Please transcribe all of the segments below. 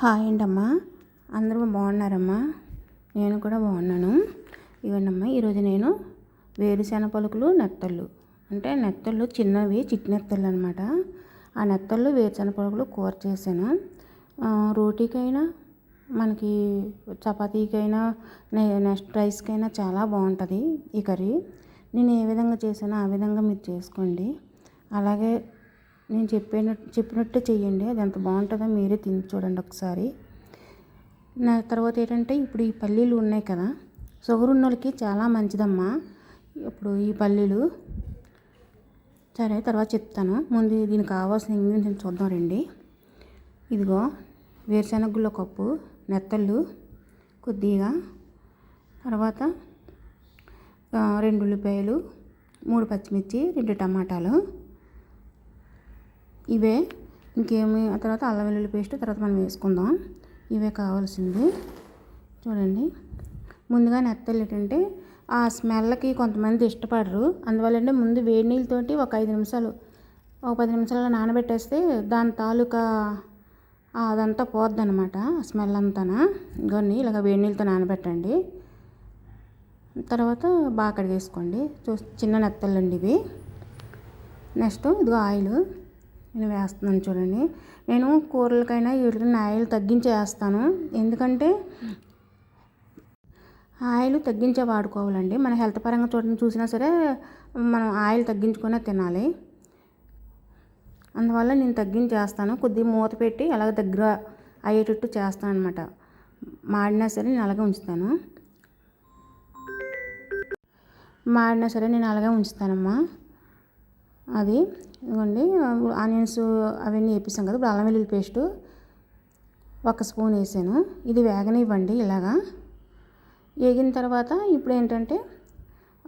Hi అండి అమ్మా అందరూ బాగున్నారమ్మా? నేను కూడా బాగున్నాను. ఇవన్నమ్మా ఈరోజు నేను వేరుశెనగ పలుకులు నెత్తళ్ళు. అంటే నెత్తళ్ళు చిన్నవి చిట్టి నెత్తళ్ళు అనమాట ఆ నెత్తళ్ళు వేరుశెనగ పలుకులు కూర చేశాను. రోటీకైనా మనకి చపాతీకైనా నెక్స్ట్ రైస్కైనా చాలా బాగుంటుంది ఈ కర్రీ. నేను ఏ విధంగా చేశానో ఆ విధంగా మీరు చేసుకోండి. అలాగే నేను చెప్పిన చెప్పినట్టు చేయండి అది ఎంత బాగుంటుందో మీరే తిని చూడండి ఒకసారి. నా తర్వాత ఏంటంటే ఇప్పుడు ఈ పల్లీలు ఉన్నాయి కదా షుగర్ ఉన్న వాళ్ళకి చాలా మంచిదమ్మా. ఇప్పుడు ఈ పల్లీలు. సరే తర్వాత చెప్తాను. ముందు దీనికి కావాల్సిన ఇంగ్రీడియంట్స్ చూద్దాం రండి. ఇదిగో వేరుశనగుళ్ళ కప్పు నెత్తళ్ళు కొద్దిగా. తర్వాత రెండు ఉల్లిపాయలు మూడు పచ్చిమిర్చి రెండు టమాటాలు. ఇవే. ఇంకేమి? ఆ తర్వాత అల్లం వెల్లుల్లి పేస్ట్ తర్వాత మనం వేసుకుందాం. ఇవే కావాల్సింది. చూడండి. ముందుగా నెత్తలు ఏంటంటే ఆ స్మెల్కి కొంతమంది ఇష్టపడరు. అందువల్ల ముందు వేడి నీళ్ళతోటి ఒక ఐదు నిమిషాలు ఒక పది నిమిషాలు నానబెట్టేస్తే దాని తాలూకా అదంతా పోద్ది అనమాట స్మెల్ అంతా గొన్ని ఇలాగ వేడి నీళ్ళతో నానబెట్టండి. తర్వాత బాగా కడిగేసుకోండి. చూ చిన్న నెత్తలు అండి ఇవి. నెక్స్ట్ ఇదిగో ఆయిల్. నేను వేస్తున్నాను చూడండి. నేను కూరలకైనా వీటికైనా ఆయిల్ తగ్గించి వేస్తాను ఎందుకంటే ఆయిల్ తగ్గించే వాడుకోవాలండి. మన హెల్త్ పరంగా చూడండి చూసినా సరే మనం ఆయిల్ తగ్గించుకునే తినాలి. అందువల్ల నేను తగ్గించేస్తాను. కొద్దిగా మూత పెట్టి అలాగ దగ్గర అయ్యేటట్టు చేస్తాను అనమాట మాడినా సరే నేను అలాగే ఉంచుతాను. మాడినా సరే నేను అలాగే ఉంచుతానమ్మా. అది ఇదిగోండి ఆనియన్స్ అవన్నీ వేపిస్తాం కదా ఇప్పుడు అల్లం వెల్లుల్లి పేస్టు ఒక స్పూన్ వేసాను. ఇది వేగనివ్వండి ఇలాగా. వేగిన తర్వాత ఇప్పుడు ఏంటంటే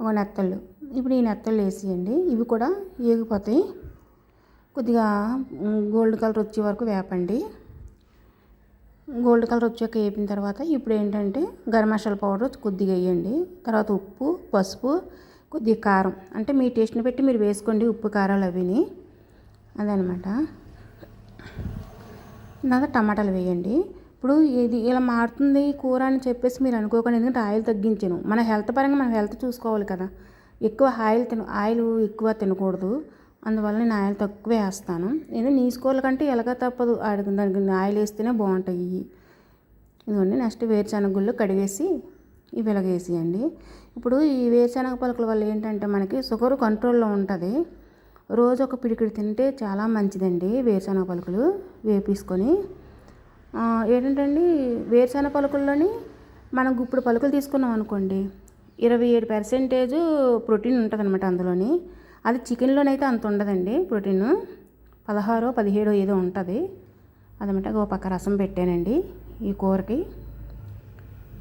ఒక నెత్తళ్ళు. ఇప్పుడు ఈ నెత్తళ్ళు వేసేయండి ఇవి కూడా వేగిపోతాయి. కొద్దిగా గోల్డ్ కలర్ వచ్చే వరకు వేపండి. గోల్డ్ కలర్ వచ్చాక వేపిన తర్వాత ఇప్పుడు ఏంటంటే గరం మసాలా పౌడర్ కొద్దిగా వేయండి. తర్వాత ఉప్పు పసుపు కొద్దిగా కారం. అంటే మీ టేస్ట్ని పెట్టి మీరు వేసుకోండి ఉప్పు కారాలు అవిని అదనమాట. తర్వాత టమాటాలు వేయండి. ఇప్పుడు ఇది ఇలా మారుతుంది కూర అని చెప్పేసి మీరు అనుకోకండి. ఎందుకంటే ఆయిల్ తగ్గించాను. మన హెల్త్ పరంగా మన హెల్త్ చూసుకోవాలి కదా. ఎక్కువ ఆయిల్ తిన ఆయిల్ ఎక్కువ తినకూడదు. అందువల్ల నేను ఆయిల్ తక్కువ వేస్తాను. నేను నీసుకోవాలి కంటే ఎలాగ తప్పదు. దానికి ఆయిల్ వేస్తేనే బాగుంటాయి. ఇదిగోండి నెక్స్ట్ వేరుశనగుళ్ళు కడిగేసి ఇవి ఇలాగేసేయండి ఇప్పుడు ఈ వేరుశనగ పలుకుల వల్ల ఏంటంటే మనకి షుగర్ కంట్రోల్లో ఉంటుంది. రోజు ఒక పిడికిడి తింటే చాలా మంచిదండి వేరుశనగ పలుకులు వేపించుకొని ఏంటంటే వేరుశనగ పలుకుల్లోని మనం ఇప్పుడు పలుకులు తీసుకున్నాం అనుకోండి ఇరవై ఏడు పర్సెంటేజ్ ప్రోటీన్ ఉంటుంది అనమాట అందులోని. అది చికెన్లోనైతే అంత ఉండదండి ప్రోటీన్. పదహారో పదిహేడో ఏదో ఉంటుంది. అదనమాట ఒక పక్క రసం పెట్టానండి ఈ కూరకి.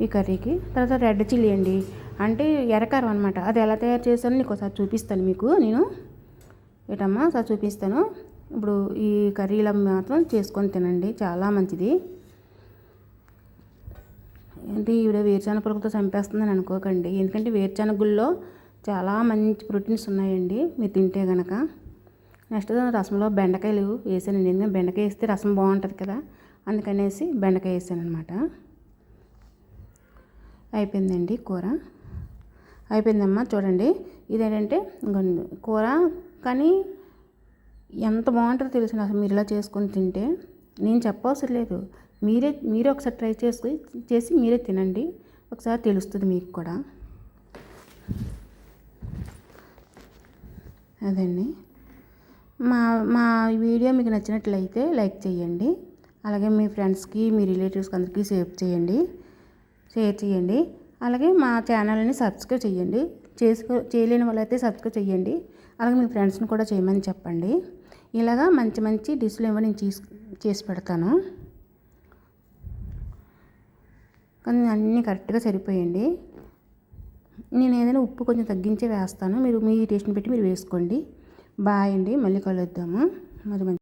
ఈ కర్రీకి. తర్వాత రెడ్ చిల్లీ అండి. అంటే ఎర్రకారం అనమాట అది ఎలా తయారు చేస్తానో నీకు ఒకసారి చూపిస్తాను మీకు నేను. ఏటమ్మా? ఒకసారి చూపిస్తాను. ఇప్పుడు ఈ కర్రీల మాత్రం చేసుకొని తినండి. చాలా మంచిది. అంటే ఈవిడ వేరుశనగ పురుగుతో చంపేస్తుందని అనుకోకండి. ఎందుకంటే వేరుశనగుల్లో చాలా మంచి ప్రోటీన్స్ ఉన్నాయండి. మీరు తింటే కనుక నెక్స్ట్ రసంలో బెండకాయలు వేసానండి. ఎందుకంటే బెండకాయ వేస్తే రసం బాగుంటుంది కదా. అందుకనేసి బెండకాయ వేసాను అనమాట అయిపోయిందండి కూర. అయిపోయిందమ్మా చూడండి. ఇదేంటంటే కూర కానీ ఎంత బాగుంటుందో తెలుసు అసలు మీరు ఇలా చేసుకొని తింటే నేను చెప్పవసరం లేదు. మీరే మీరే ఒకసారి ట్రై చేసుకుని చేసి మీరే తినండి. ఒకసారి తెలుస్తుంది మీకు కూడా. అదండి. మా మా వీడియో మీకు నచ్చినట్లయితే లైక్ చేయండి. అలాగే మీ ఫ్రెండ్స్కి మీ రిలేటివ్స్కి అందరికీ షేర్ చేయండి. షేర్ చేయండి. అలాగే మా ఛానల్ని సబ్స్క్రైబ్ చేయండి. చేసుకో చేయలేని వాళ్ళైతే సబ్స్క్రైబ్ చేయండి. అలాగే మీ ఫ్రెండ్స్ని కూడా చేయమని చెప్పండి. ఇలాగా మంచి మంచి డిష్లు ఏమో నేను చేసి చేసి పెడతాను. కానీ అన్నీ కరెక్ట్గా సరిపోయండి. నేను ఏదైనా ఉప్పు కొంచెం తగ్గించే వేస్తాను. మీరు మీ టేస్ట్ని పెట్టి మీరు వేసుకోండి. బాయ్ అండి. మళ్ళీ కలుద్దాము. మరి